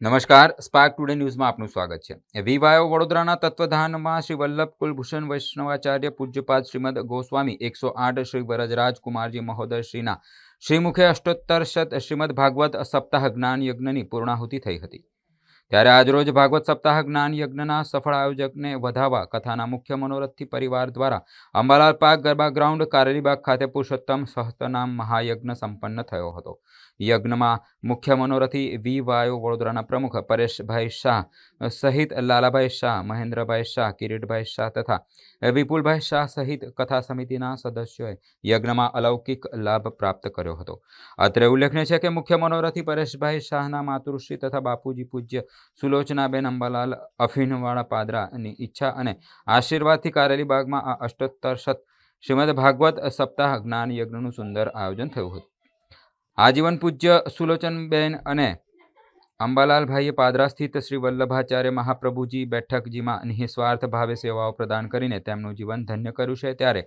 નમસ્કાર spark today ન્યૂઝમાં આપનું સ્વાગત છે. વિવાયો વડોદરાના તત્વધાનમાં શ્રી વલ્લભ કુલભૂષણ વૈષ્ણવાચાર્ય પૂજ્યપાદ શ્રીમદ ગોસ્વામી, એકસો આઠ શ્રી વરજરાજ કુમારજી મહોદય શ્રીના શ્રીમુખે અષ્ટોત્તર શત શ્રીમદ ભાગવત સપ્તાહ જ્ઞાન યજ્ઞની પૂર્ણાહુતિ થઈ હતી. ત્યારે આજરોજ ભાગવત સપ્તાહ જ્ઞાન યજ્ઞના સફળ આયોજકને વધાવવા કથાના મુખ્ય મનોરથથી પરિવાર દ્વારા અંબાલાલ પાર્ક ગરબા ગ્રાઉન્ડ, કારેલીબાગ ખાતે પુરુષોત્તમ સહસ્તનામ મહાયજ્ઞ સંપન્ન થયો હતો. યજ્ઞમાં મુખ્ય મનોરથી વી વાયો વડોદરાના પ્રમુખ પરેશભાઈ શાહ, સહિત લાલાભાઈ શાહ, મહેન્દ્રભાઈ શાહ, કિરીટભાઈ શાહ તથા વિપુલભાઈ શાહ સહિત કથા સમિતિના સદસ્યોએ યજ્ઞમાં અલૌકિક લાભ પ્રાપ્ત કર્યો હતો. અત્રે ઉલ્લેખનીય છે કે મુખ્ય મનોરથી પરેશભાઈ શાહના માતૃશ્રી તથા બાપુજી પૂજ્ય સુલોચનાબેન અંબાલાલ અફીણવાળા પાદરાની ઈચ્છા અને આશીર્વાદથી કારેલીબાગમાં આ અષ્ટોત્તર શત શ્રીમદ ભાગવત સપ્તાહ જ્ઞાન યજ્ઞનું સુંદર આયોજન થયું હતું. આજીવન પૂજ્ય સુલોચનબેન અને અંબાલાલભાઈએ પાદરા સ્થિત શ્રી વલ્લભાચાર્ય મહાપ્રભુજી બેઠકજીમાં નિઃસ્વાર્થ ભાવે સેવાઓ પ્રદાન કરીને તેમનું જીવન ધન્ય કર્યું છે. ત્યારે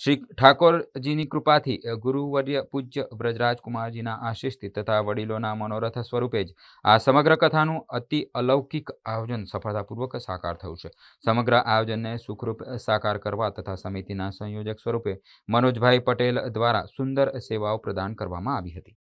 શ્રી ઠાકોરજીની કૃપાથી ગુરુવર્ય પૂજ્ય વ્રજરાજકુમારજીના આશીષથી તથા વડીલોના મનોરથ સ્વરૂપે જ આ સમગ્ર કથાનું અતિ અલૌકિક આયોજન સફળતાપૂર્વક સાકાર થયું છે. સમગ્ર આયોજનને સુખરૂપ સાકાર કરવા તથા સમિતિના સંયોજક સ્વરૂપે મનોજભાઈ પટેલ દ્વારા સુંદર સેવાઓ પ્રદાન કરવામાં આવી હતી.